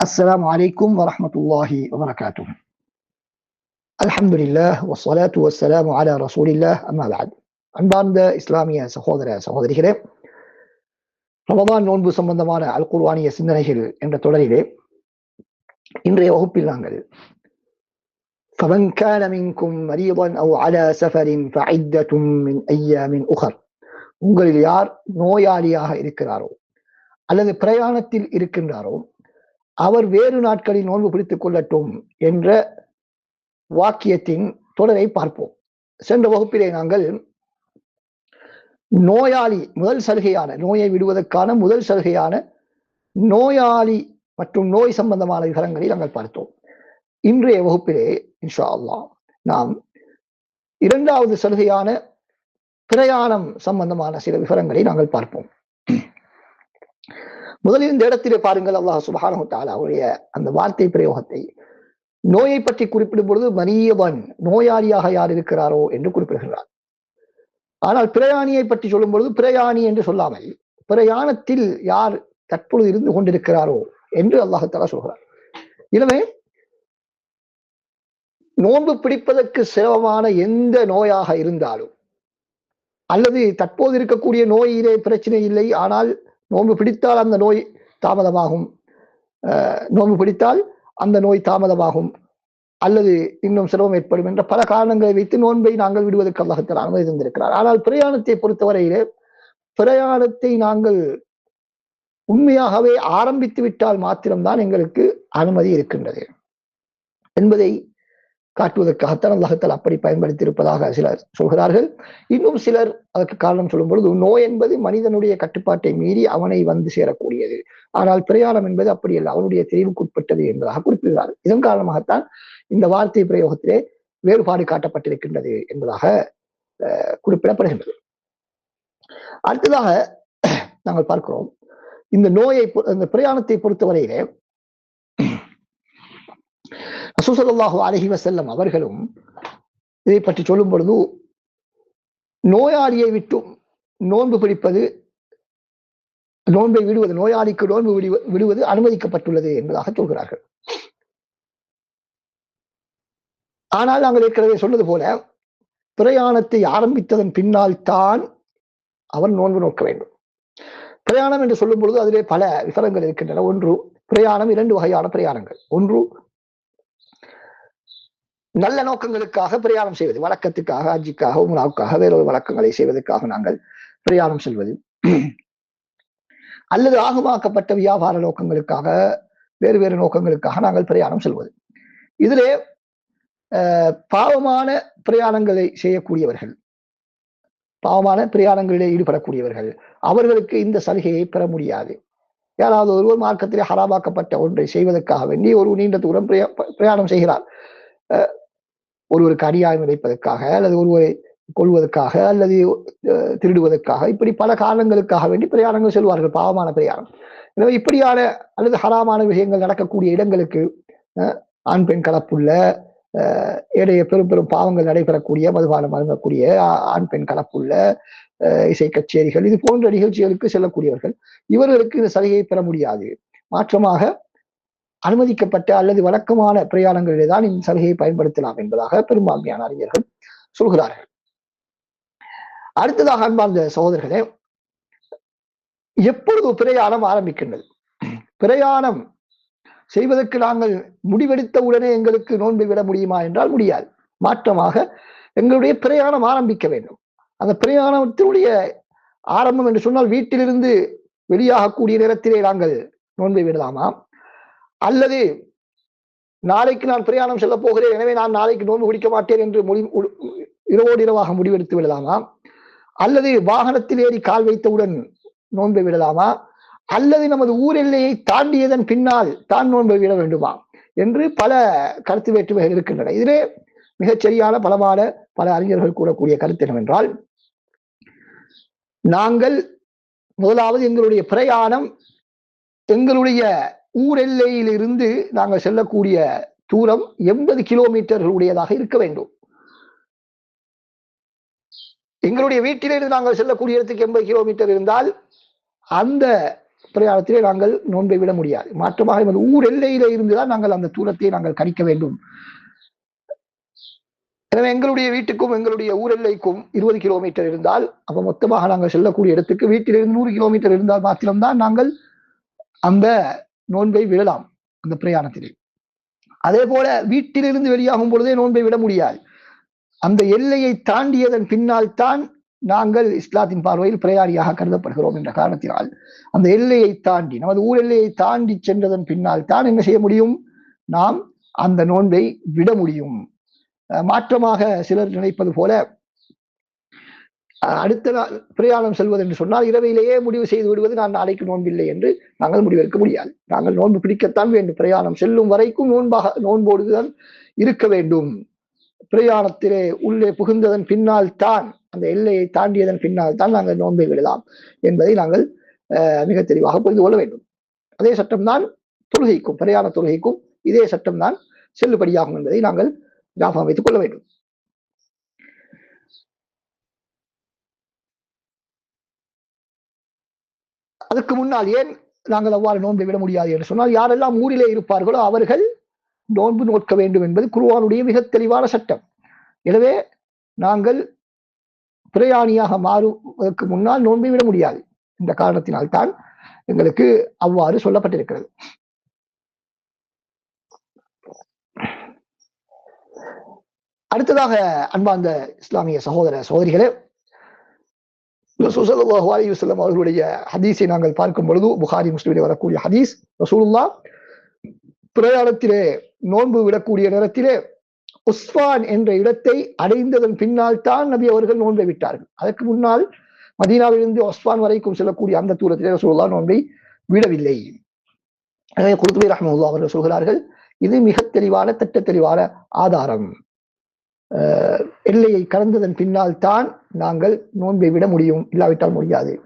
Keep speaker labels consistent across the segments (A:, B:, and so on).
A: السلام عليكم ورحمة الله وبركاته الحمد لله والصلاة والسلام على رسول الله أما بعد அன்பார்ந்த இஸ்லாமிய சகோதர சகோதரிகளே ரமதான் நோன்பு சம்பந்தமான அல் குர்வானிய சிந்தனைகள் என்ற தொடரிலே இன்றைய வகுப்பில் நாங்கள் فمن كان منكم مريضا أو على سفر فعدة من أيام أخر உங்களில் யார் நோயாளியாக இருக்கிறாரோ அல்லது பிரயாணத்தில் இருக்கின்றாரோ அவர் வேறு நாட்களில் நோன்பு பிடித்துக் கொள்ளட்டும் என்ற வாக்கியத்தின் தொடரை பார்ப்போம். சென்ற வகுப்பிலே நாங்கள் நோயாளி முதல் சலுகையான நோயை விடுவதற்கான முதல் சலுகையான நோயாளி மற்றும் நோய் சம்பந்தமான விவரங்களை நாங்கள் பார்த்தோம். இன்றைய வகுப்பிலே இன்ஷா நாம் இரண்டாவது சலுகையான பிரயாணம் சம்பந்தமான சில விவரங்களை நாங்கள் பார்ப்போம். முதலில் இந்த இடத்திலே பாருங்கள் அல்லாஹ் சுபஹானஹு அவருடைய அந்த வார்த்தை பிரயோகத்தை. நோயை பற்றி குறிப்பிடும் பொழுது மரியவன் நோயாளியாக யார் இருக்கிறாரோ என்று குறிப்பிடுகிறார் ஆனால் பிரயாணியை பற்றி சொல்லும் பொழுது பிரயாணி என்று சொல்லாமல் பிரயாணத்தில் யார் தற்பொழுது இருந்து கொண்டிருக்கிறாரோ என்று அல்லாஹாலா சொல்கிறார். எனவே நோன்பு பிடிப்பதற்கு சிரமமான எந்த நோயாக இருந்தாலும் அல்லது தற்போது இருக்கக்கூடிய நோயிலே பிரச்சனை இல்லை ஆனால் நோன்பு பிடித்தால் அந்த நோய் தாமதமாகும். நோன்பு பிடித்தால் அந்த நோய் தாமதமாகும். அல்லது இன்னும் சிரமம் ஏற்படும் என்ற பல காரணங்களை வைத்து நோன்பை நாங்கள் விடுவதற்கு அல்லாஹத்தில் அனுமதி தந்திருக்கிறார். ஆனால் பிரயாணத்தை பொறுத்தவரையிலே பிரயாணத்தை நாங்கள் உண்மையாகவே ஆரம்பித்து விட்டால் மாத்திரம்தான் எங்களுக்கு அனுமதி இருக்கின்றது. என்பதை காட்டுவதற்காகத்தான் அல்லாஹத்தால் அப்படி பயன்படுத்தி இருப்பதாக சிலர் சொல்கிறார்கள். இன்னும் சிலர் அதற்கு காரணம் சொல்லும் பொழுது நோய் என்பது மனிதனுடைய கட்டுப்பாட்டை மீறி அவனை வந்து சேரக்கூடியது. ஆனால் பிரயாணம் என்பது அப்படி அல்ல அவனுடைய தெரிவுக்குட்பட்டது என்பதாக குறிப்பிடுகிறார் இதன் காரணமாகத்தான் இந்த வார்த்தை பிரயோகத்திலே வேறுபாடு காட்டப்பட்டிருக்கின்றது என்பதாக குறிப்பிடப்படுகின்றது. அடுத்ததாக நாங்கள் பார்க்கிறோம் இந்த நோயை இந்த பிரயாணத்தை பொறுத்தவரையிலே ரசூசல்லாஹு அலஹி வசல்லம் அவர்களும் இதை பற்றி சொல்லும் பொழுது நோயாளியை விட்டும் நோன்பு பிடிப்பது நோன்பை விடுவது நோயாளிக்கு நோன்பு விடுவது அனுமதிக்கப்பட்டுள்ளது என்பதாக சொல்கிறார்கள். ஆனால் நாங்கள் ஏற்கனவே சொன்னது போல பிரயாணத்தை ஆரம்பித்ததன் பின்னால் தான் அவன் நோன்பு நோக்க வேண்டும். பிரயாணம் என்று சொல்லும் பொழுது அதிலே பல விவரங்கள் இருக்கின்றன. ஒன்று பிரயாணம் இரண்டு வகையான பிரயாணங்கள். ஒன்று நல்ல நோக்கங்களுக்காக பிரயாணம் செய்வது. வழக்கத்துக்காக அஜிக்காக உமராவுக்காக வேறொரு வழக்கங்களை செய்வதற்காக நாங்கள் பிரயாணம் செல்வது. அல்லது ஆகமாக்கப்பட்ட வியாபார நோக்கங்களுக்காக வேறு வேறு நோக்கங்களுக்காக நாங்கள் பிரயாணம் செல்வது. இதிலே பாவமான பிரயாணங்களை செய்யக்கூடியவர்கள் பாவமான பிரயாணங்களிலே ஈடுபடக்கூடியவர்கள் அவர்களுக்கு இந்த சலுகையை பெற முடியாது. யாராவது ஒருவர் மார்க்கத்திலே ஹராபாக்கப்பட்ட ஒன்றை செய்வதற்காக வேண்டி ஒரு நீண்ட தூரம் பிரயாணம் செய்கிறார். ஒருவருக்கு அநியாயம் இணைப்பதற்காக அல்லது ஒருவரை கொள்வதற்காக அல்லது திருடுவதற்காக இப்படி பல காரணங்களுக்காக வேண்டி பிரயாணங்கள் செல்வார்கள் பாவமான பிரயாணம். எனவே இப்படியான அல்லது ஹராமான விஷயங்கள் நடக்கக்கூடிய இடங்களுக்கு ஆண் பெண் கலப்புள்ள ஏடைய பெரும் பெரும் பாவங்கள் நடைபெறக்கூடிய மதுபானம் அருங்கக்கூடிய ஆண் பெண் கலப்புள்ள இசை கச்சேரிகள் இது போன்ற நிகழ்ச்சிகளுக்கு செல்லக்கூடியவர்கள் இவர்களுக்கு இந்த சலுகையை பெற முடியாது. மாற்றமாக அனுமதிக்கப்பட்ட அல்லது வழக்கமான பிரயாணங்களிலே தான் இந்த சலுகையை பயன்படுத்தலாம் என்பதாக பெரும்பான்மையான அறிஞர்கள் சொல்கிறார்கள். அடுத்ததாக அன்பார்ந்த சகோதரர்களே எப்பொழுது பிரயாணம் ஆரம்பிக்கின்றது? பிரயாணம் செய்வதற்கு நாங்கள் முடிவெடுத்த உடனே எங்களுக்கு நோன்பை விட முடியுமா என்றால் முடியாது. மாற்றமாக எங்களுடைய பிரயாணம் ஆரம்பிக்க வேண்டும். அந்த பிரயாணத்தினுடைய ஆரம்பம் என்று சொன்னால் வீட்டிலிருந்து வெளியாகக்கூடிய நேரத்திலே நாங்கள் நோன்பை விடலாமா? அல்லது நாளைக்கு நான் பிரயாணம் செல்ல போகிறேன் எனவே நான் நாளைக்கு நோன்பு குடிக்க மாட்டேன் என்று முடி இரவோடு இரவாக முடிவெடுத்து விடலாமா? அல்லது வாகனத்தில் ஏறி கால் வைத்தவுடன் நோன்பை விடலாமா? அல்லது நமது ஊர் எல்லையை தாண்டியதன் பின்னால் தான் நோன்பை விட வேண்டுமா? என்று பல கருத்து வேற்றுமைகள் இருக்கின்றன. இதிலே மிகச் சரியான பலமான பல அறிஞர்கள் கூறக்கூடிய கருத்து என்னவென்றால் நாங்கள் முதலாவது எங்களுடைய பிரயாணம் எங்களுடைய ஊர் எல்லையிலிருந்து நாங்கள் செல்லக்கூடிய தூரம் எண்பது கிலோமீட்டர்களுடையதாக இருக்க வேண்டும். எங்களுடைய வீட்டிலிருந்து நாங்கள் செல்லக்கூடிய இடத்துக்கு எண்பது கிலோமீட்டர் இருந்தால் அந்த பிரயாணத்திலே நாங்கள் நோன்பை விட முடியாது. மாற்றமாக எமது ஊர் எல்லையில இருந்துதான் நாங்கள் அந்த தூரத்தை நாங்கள் கணிக்க வேண்டும். எனவே எங்களுடைய வீட்டுக்கும் எங்களுடைய ஊர் எல்லைக்கும் இருபது கிலோமீட்டர் இருந்தால் அப்ப மொத்தமாக நாங்கள் செல்லக்கூடிய இடத்துக்கு வீட்டிலிருந்து நூறு கிலோமீட்டர் இருந்தால் மாத்திரம்தான் நாங்கள் அந்த நோன்பை விடலாம் அந்த பிரயாணத்திலே. அதே போல வீட்டிலிருந்து வெளியாகும் பொழுதே நோன்பை விட முடியாது. அந்த எல்லையை தாண்டியதன் பின்னால் தான் நாங்கள் இஸ்லாத்தின் பார்வையில் பிரயாணியாக கருதப்படுகிறோம் என்ற காரணத்தினால் அந்த எல்லையை தாண்டி நமது ஊர் எல்லையை தாண்டி சென்றதன் பின்னால் தான் என்ன செய்ய முடியும்? நாம் அந்த நோன்பை விட முடியும். மாற்றமாக சிலர் நினைப்பது போல அடுத்த நாள் பிரயாணம் செல்வது என்று சொன்னால் இரவிலேயே முடிவு செய்து விடுவது நான் நாளைக்கு நோன்பில்லை என்று நாங்கள் முடிவெடுக்க முடியாது. நாங்கள் நோன்பு பிடிக்கத்தான் வேண்டும். பிரயாணம் செல்லும் வரைக்கும் நோன்பாக நோன்போடுதான் இருக்க வேண்டும். பிரயாணத்திலே உள்ளே புகுந்ததன் பின்னால் தான் அந்த எல்லையை தாண்டியதன் பின்னால் தான் நாங்கள் நோன்பை விடலாம் என்பதை நாங்கள் மிக தெளிவாக புரிந்து கொள்ள வேண்டும். அதே சட்டம்தான் தொழுகைக்கும் பிரயாண தொழுகைக்கும் இதே சட்டம்தான் செல்லுபடியாகும் என்பதை நாங்கள் ஞாபகம் வைத்துக் கொள்ள வேண்டும். அதற்கு முன்னால் ஏன் நாங்கள் அவ்வாறு நோன்பை விட முடியாது என்று சொன்னால் யாரெல்லாம் ஊரிலே இருப்பார்களோ அவர்கள் நோன்பு நோக்க வேண்டும் என்பது குருவானுடைய மிக தெளிவான சட்டம். எனவே நாங்கள் பிரயாணியாக மாறுவதற்கு முன்னால் நோன்பை விட முடியாது. இந்த காரணத்தினால்தான் எங்களுக்கு அவ்வாறு சொல்லப்பட்டிருக்கிறது. அடுத்ததாக அன்பார்ந்த இஸ்லாமிய சகோதர சகோதரிகளே ரசூல் ஸல்லல்லாஹு அவர்களுடைய ஹதீஸை நாங்கள் பார்க்கும் பொழுது புகாரி முஸ்லிமிலே வரக்கூடிய ஹதீஸ் ரசூலுல்லா பிரயாணத்திலே நோன்பு விடக்கூடிய நேரத்திலே உஸ்வான் என்ற இடத்தை அடைந்ததன் பின்னால் தான் நபி அவர்கள் நோன்பை விட்டார்கள். அதற்கு முன்னால் மதீனாவிலிருந்து ஒஸ்வான் வரைக்கும் செல்லக்கூடிய அந்த தூரத்திலே ரசூலுல்லா நோன்பை விடவில்லை. எனவே குருத்துபை ரஹமுல்லா அவர்கள் சொல்கிறார்கள் இது மிக தெளிவான திட்ட தெளிவான ஆதாரம். எல்லையை கடந்ததன் பின்னால் தான் நாங்கள் நோன்பை விட முடியும். இல்லாவிட்டால் முடியாது.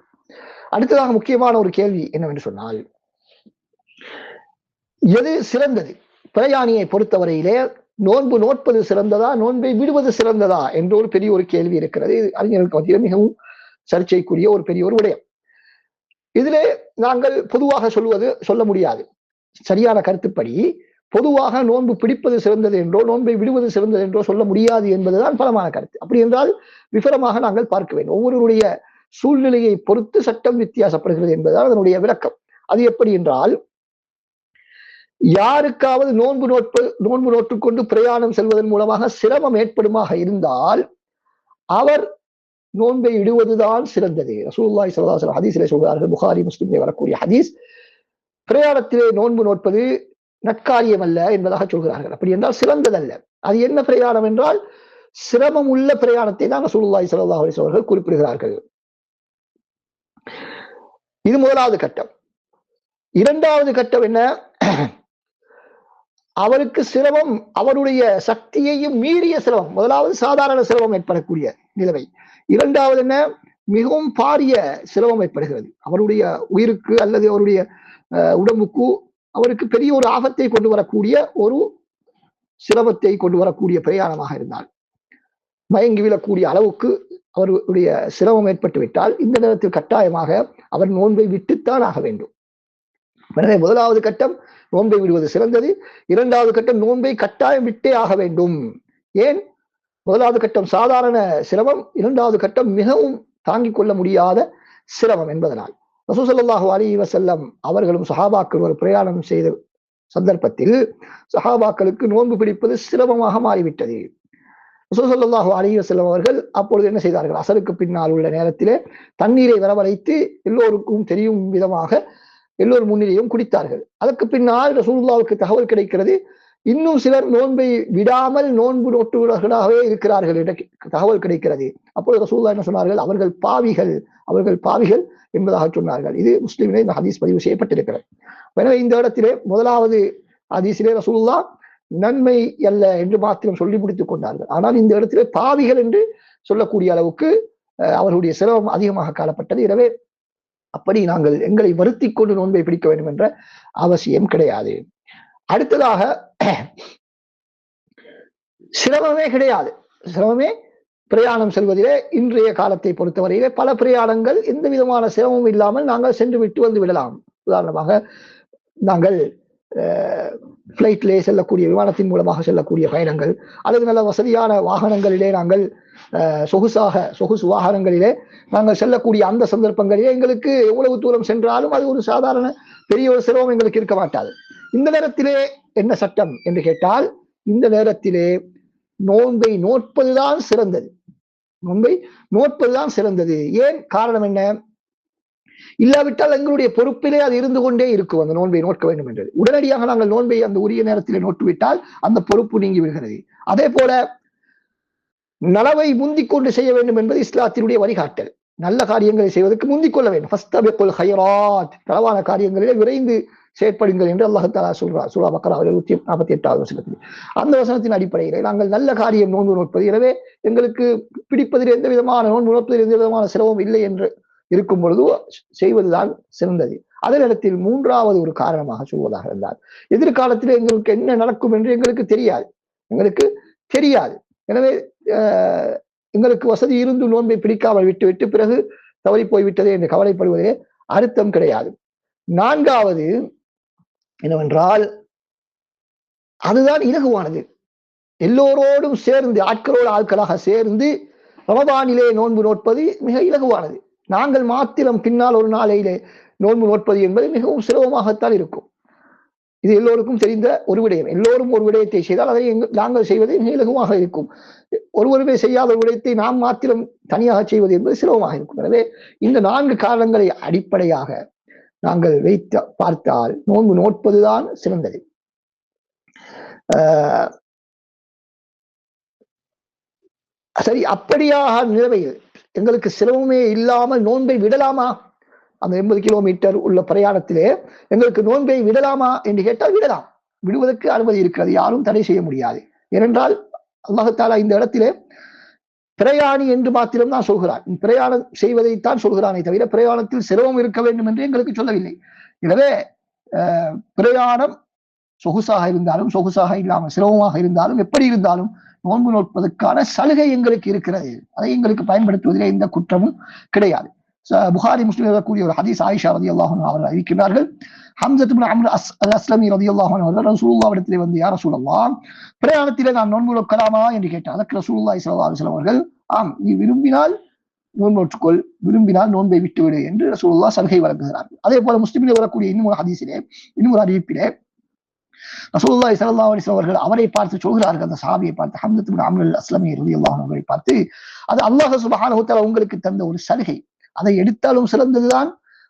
A: அடுத்ததாக முக்கியமான ஒரு கேள்வி என்னவென்று சொன்னால் எது சிறந்தது? பிரயாணியை பொறுத்தவரையிலே நோன்பு நோட்பது சிறந்ததா நோன்பை விடுவது சிறந்ததா என்ற ஒரு பெரிய ஒரு கேள்வி இருக்கிறது. இது அறிஞர்களுக்கு மத்தியில் மிகவும் சர்ச்சைக்குரிய ஒரு பெரிய ஒரு விடயம். இதிலே நாங்கள் பொதுவாக சொல்வது சொல்ல முடியாது. சரியான கருத்துப்படி பொதுவாக நோன்பு பிடிப்பது சிறந்தது என்றோ நோன்பை விடுவது சிறந்தது என்றோ சொல்ல முடியாது என்பதுதான் பலமான கருத்து. அப்படி என்றால் விவரமாக நாங்கள் பார்க்க வேண்டும். ஒவ்வொருவருடைய சூழ்நிலையை பொறுத்து சட்டம் வித்தியாசப்படுகிறது என்பதுதான் அதனுடைய விளக்கம். அது எப்படி என்றால் யாருக்காவது நோன்பு நோட்பு நோன்பு நோட்டுக்கொண்டு பிரயாணம் செல்வதன் மூலமாக சிரமம் ஏற்படுமாக இருந்தால் அவர் நோன்பை இடுவதுதான் சிறந்தது. ரசூல்லாய் ஸல்லல்லாஹு அலைஹி ஹதீஸிலே சொல்கிறார்கள். புகாரி முஸ்லிமிலே வரக்கூடிய ஹதீஸ் பிரயாணத்திலே நோன்பு நோட்பது நற்காரியம் அல்ல என்பதாக சொல்கிறார்கள். அப்படி என்றால் சிறந்ததல்ல. அது என்ன பிரயாணம் என்றால் சிரமம் உள்ள பிரயாணத்தை தான் ரசூலுல்லாஹி ஸல்லல்லாஹு அவர்கள் குறிப்பிடுகிறார்கள். இது முதலாவது கட்டம். இரண்டாவது கட்டம் என்ன? அவருக்கு சிரமம் அவருடைய சக்தியையும் மீறிய சிரமம். முதலாவது சாதாரண சிரமம் ஏற்படக்கூடிய நிலைமை. இரண்டாவது என்ன? மிகவும் பாரிய சிரமம் ஏற்படுகிறது. அவருடைய உயிருக்கு அல்லது அவருடைய அஹ், உடம்புக்கு அவருக்கு பெரிய ஒரு ஆபத்தை கொண்டு வரக்கூடிய ஒரு சிரமத்தை கொண்டு வரக்கூடிய பிரயாணமாக இருந்தால் மயங்கி விழக்கூடிய அளவுக்கு அவருடைய சிரமம் ஏற்பட்டு விட்டால் இந்த நேரத்தில் கட்டாயமாக அவர் நோன்பை விட்டுத்தான் ஆக வேண்டும். எனவே முதலாவது கட்டம் நோன்பை விடுவது சிறந்தது. இரண்டாவது கட்டம் நோன்பை கட்டாயம் விட்டே ஆக வேண்டும். ஏன்? முதலாவது கட்டம் சாதாரண சிரமம் இரண்டாவது கட்டம் மிகவும் தாங்கிக் கொள்ள முடியாத சிரமம் என்பதனால். ரசூசல்லாஹு அலி வசல்லம் அவர்களும் சஹாபாக்கள் ஒரு பிரயாணம் செய்த சந்தர்ப்பத்தில் சஹாபாக்களுக்கு நோன்பு பிடிப்பது சிரமமாக மாறிவிட்டது. ரசூசல்லாஹு அலி வசல்லம் அவர்கள் அப்பொழுது என்ன செய்தார்கள்? அசலுக்கு பின்னால் உள்ள நேரத்திலே தண்ணீரை வரவழைத்து எல்லோருக்கும் தெரியும் விதமாக எல்லோரும் முன்னிலையும் குடித்தார்கள். அதற்கு பின்னால் ரசூல்லாவுக்கு தகவல் கிடைக்கிறது. இன்னும் சிலர் நோன்பை விடாமல் நோன்பு நோட்டுவர்களாகவே இருக்கிறார்கள் என்ற தகவல் கிடைக்கிறது. அப்பொழுது ரசூல்லா என்ன சொன்னார்கள்? அவர்கள் பாவிகள் அவர்கள் பாவிகள் என்பதாக சொன்னார்கள். இது முஸ்லிமிலே இந்த ஹதீஸ் பதிவு செய்யப்பட்டிருக்கிறது. எனவே இந்த இடத்திலே முதலாவது ஹதீஸிலே ரசூல்லா நன்மை அல்ல என்று மாத்திரம் சொல்லி முடித்துக் கொண்டார்கள். ஆனால் இந்த இடத்திலே பாவிகள் என்று சொல்லக்கூடிய அளவுக்கு அஹ், அவர்களுடைய சிரமம் அதிகமாக காணப்பட்டது. எனவே அப்படி நாங்கள் எங்களை வருத்தி கொண்டு நோன்பை பிடிக்க வேண்டும் என்ற அவசியம் கிடையாது. அடுத்ததாக சிரமமே கிடையாது. சிரமமே பிரயாணம் செல்வதிலே இன்றைய காலத்தை பொறுத்தவரையிலே பல பிரயாணங்கள் எந்த விதமான சிரமமும் இல்லாமல் நாங்கள் சென்று விட்டு வந்து விடலாம். உதாரணமாக நாங்கள் ஃப்ளைட்லே செல்லக்கூடிய விமானத்தின் மூலமாக செல்லக்கூடிய பயணங்கள் அல்லது நல்ல வசதியான வாகனங்களிலே நாங்கள் அஹ், சொகுசாக சொகுசு வாகனங்களிலே நாங்கள் செல்லக்கூடிய அந்த சந்தர்ப்பங்களிலே எங்களுக்கு எவ்வளவு தூரம் சென்றாலும் அது ஒரு சாதாரண பெரிய ஒரு சிரமம் எங்களுக்கு இருக்க மாட்டாது. இந்த நேரத்திலே என்ன சட்டம் என்று கேட்டால் இந்த நேரத்திலே நோன்பை நோட்பதுதான் சிறந்தது. நோன்பை நோட்பதுதான் சிறந்தது. ஏன் காரணம் என்ன? இல்லாவிட்டால் எங்களுடைய பொறுப்பிலே அது இருந்து கொண்டே இருக்கும் அந்த நோன்பை நோட்க வேண்டும் என்றது. உடனடியாக நாங்கள் நோன்பை அந்த உரிய நேரத்திலே நோட்டுவிட்டால் அந்த பொறுப்பு நீங்கி விடுகிறது. அதே போல நலவை முந்திக் கொண்டு செய்ய வேண்டும் என்பது இஸ்லாத்தினுடைய வழிகாட்டல். நல்ல காரியங்களை செய்வதற்கு முந்திக் கொள்ள வேண்டும். ஃபஸ்தபிக்குல் ஹைராத். நலவான காரியங்களிலே விரைந்து செயற்படுங்கள் என்று அல்லாஹாலா சொல்றார் சொல்றார் மக்கள் பக்கரா எழுபத்தி நாற்பத்தி எட்டாவது வசனத்தில். அந்த வசனத்தின் அடிப்படையிலே நாங்கள் நல்ல காரியம் நோன்பு நோட்பது எனவே எங்களுக்கு பிடிப்பதில் எந்த விதமான நோன்பு நோட்பதில் எந்த விதமான சிரமம் இல்லை என்று இருக்கும் பொழுது செய்வதுதான் சிறந்தது. அதனிடத்தில் மூன்றாவது ஒரு காரணமாக சொல்வதாக இருந்தார் எதிர்காலத்தில் எங்களுக்கு என்ன நடக்கும் என்று எங்களுக்கு தெரியாது. எங்களுக்கு தெரியாது. எனவே அஹ், எங்களுக்கு வசதி இருந்து நோன்பை பிடிக்காமல் விட்டுவிட்டு பிறகு தவறி போய்விட்டதே என்று கவலைப்படுவதே அர்த்தம் கிடையாது. நான்காவது என்னவென்றால் அதுதான் இலகுவானது. எல்லோரோடும் சேர்ந்து ஆட்களோடு ஆட்களாக சேர்ந்து ரமதானிலே நோன்பு நோட்பது மிக இலகுவானது. நாங்கள் மாத்திரம் பின்னால் ஒரு நாளையிலே நோன்பு நோட்பது என்பது மிகவும் சிரமமாகத்தான் இருக்கும். இது எல்லோருக்கும் தெரிந்த ஒரு விடயம். எல்லோரும் ஒரு விடயத்தை செய்தால் அதை நாங்கள் செய்வது மிக இலகுவாக இருக்கும். ஒருவருமே செய்யாத ஒரு விடயத்தை நாம் மாத்திரம் தனியாக செய்வது என்பது சிரமமாக இருக்கும். எனவே இந்த நான்கு காரணங்களை அடிப்படையாக நாங்கள் வைத்த பார்த்தால் நோன்பு நோட்பதுதான் சிறந்தது. ஆஹ் சரி அப்படியாக நிலைமையில் எங்களுக்கு சிரமமே இல்லாமல் நோன்பை விடலாமா? அந்த எண்பது கிலோமீட்டர் உள்ள பிரயாணத்திலே எங்களுக்கு நோன்பை விடலாமா என்று கேட்டால் விடலாம். விடுவதற்கு அனுமதி இருக்கிறது யாரும் தடை செய்ய முடியாது. ஏனென்றால் அல்லாஹத்தாலா இந்த இடத்திலே பிரயாணி என்று மாத்திரம் தான் சொல்கிறான். பிரயாணம் செய்வதைத்தான் சொல்கிறானே தவிர பிரயாணத்தில் சிரமம் இருக்க வேண்டும் என்று எங்களுக்கு சொல்லவில்லை. எனவே பிரயாணம் சொகுசாக இருந்தாலும் சொகுசாக இல்லாமல் சிரமமாக இருந்தாலும் எப்படி இருந்தாலும் நோன்பு நோட்பதற்கான சலுகை எங்களுக்கு இருக்கிறது. அதை எங்களுக்கு பயன்படுத்துவதிலே எந்த குற்றமும் கிடையாது. புகாரி முஸ்லிம் கூறிய ஒரு ஹதீஸ் ஆயிஷா ரதி அல்லாஹன் அவர்கள் அறிவிக்கிறார்கள் ஹம்சத்து அம்ரு அஸ் அல் அஸ்லமி ரதி அல்லாஹன் அவர்கள் ரசூலுல்லாவிடத்திலே வந்து யார் ரசூலல்லாம் பிரயாணத்திலே நான் நோன்பு நோக்கலாமா? என்று கேட்டார். அதற்கு ரசூலுல்லாஹி ஸல்லல்லாஹு அலுவலம் அவர்கள் ஆம் நீ விரும்பினால் நோன்போற்றுக்கொள் விரும்பினால் நோன்பை விட்டுவிடு என்று ரசூல்லா சலுகை வழங்குகிறார்கள் அதே போல முஸ்லிமில் வரக்கூடிய இன்னும் ஒரு ஹதீஸிலே இன்னும் ஒரு அறிவிப்பிலே ரசூல்லா ஸல்லல்லாஹு அலைஹி அவர்கள் அவரை பார்த்து சொல்கிறார்கள் அந்த சாபியை பார்த்து ஹம்தத் பின் அஸ்லமி ரலியல்லாஹு அன்ஹு அவரை பார்த்து அது அல்லாஹ் சுபஹான உங்களுக்கு தந்த ஒரு சலுகை. அதை எடுத்தாலும் சிறந்ததுதான்.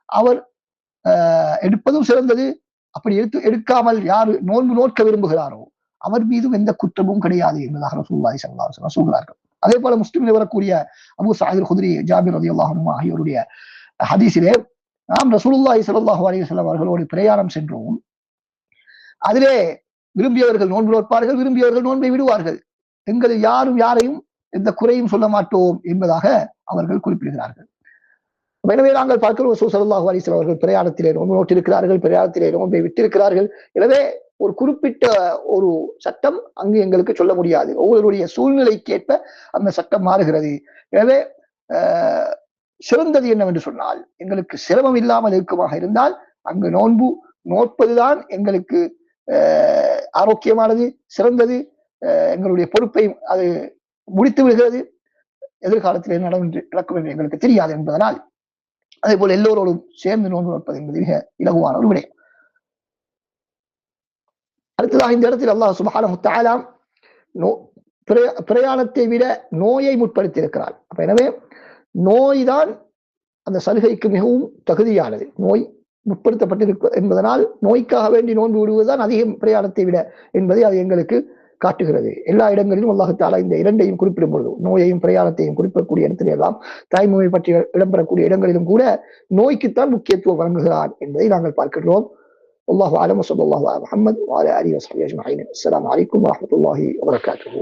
A: அவர் எடுப்பதும் சிறந்தது. அப்படி எடுத்து எடுக்காமல் யார் நோன்பு நோக்க விரும்புகிறாரோ அவர் மீதும் எந்த குற்றமும் கிடையாது என்பதாக ரசூல்லாய் ஸல்லல்லாஹு சொல்கிறார்கள். அதே போல முஸ்லிமில் வரக்கூடிய அபு சாஹிர் ஹுதிரி ஜாபிர் ரதி அன்ஹு ஆகியோருடைய ஹதீஸிலே நாம் ரசூலுல்லாஹி சல்லாஹூ அலி வல்லம் அவர்களோடு பிரயாணம் சென்றோம். அதிலே விரும்பியவர்கள் நோன்பு நோட்பார்கள் விரும்பியவர்கள் நோன்பை விடுவார்கள். எங்களில் யாரும் யாரையும் எந்த குறையும் சொல்ல மாட்டோம் என்பதாக அவர்கள் குறிப்பிடுகிறார்கள். எனவே நாங்கள் பார்க்கிறோம் ரசூல் ஸல்லல்லாஹு அவர்கள் பிரயாணத்திலே நோன்பு நோட்டிருக்கிறார்கள் பிரயாணத்திலே நோன்பை விட்டிருக்கிறார்கள். எனவே ஒரு குறிப்பிட்ட ஒரு சட்டம் அங்கு எங்களுக்கு சொல்ல முடியாது. ஒவ்வொருடைய சூழ்நிலைக்கேற்ப அந்த சட்டம் மாறுகிறது. எனவே ஆஹ், சிறந்தது என்னவென்று சொன்னால் எங்களுக்கு சிரமம் இல்லாமல் இருக்குமாக இருந்தால் அங்கு நோன்பு நோட்பதுதான் எங்களுக்கு ஆஹ், ஆரோக்கியமானது சிறந்தது. ஆஹ், எங்களுடைய பொறுப்பை அது முடித்து விடுகிறது. எதிர்காலத்தில் என்ன நடக்கும் என்று எங்களுக்கு தெரியாது என்பதனால் அதே போல் எல்லோரோடும் சேர்ந்து நோன்பு நோட்பது என்பது மிக இலகுவான ஒரு விடயம். அடுத்ததாக இந்த இடத்தில் அல்லாஹ் சுப்ஹானஹு நோ பிரயா- பிரயாணத்தை விட நோயை முற்படுத்தி இருக்கிறார் அப்ப எனவே நோய்தான் அந்த சலுகைக்கு மிகவும் தகுதியானது. நோய் முற்படுத்தப்பட்டிருக்க என்பதனால் நோய்க்காக வேண்டி நோன்பு விடுவதுதான் அதிகம் பிரயாணத்தை விட என்பதை அது எங்களுக்கு காட்டுகிறது எல்லா இடங்களிலும் அல்லாஹு தாலா இந்த இரண்டையும் குறிப்பிடும் பொழுது நோயையும் பிரயாணத்தையும் குறிப்பிடக்கூடிய இடத்துல எல்லாம் தாய்மொழி பற்றி இடம்பெறக்கூடிய இடங்களிலும் கூட நோய்க்குத்தான் முக்கியத்துவம் வழங்குகிறான் என்பதை நாங்கள் பார்க்கிறோம் والله اعلم وصلى الله على محمد وعلى اله وصحبه اجمعين السلام عليكم ورحمه الله وبركاته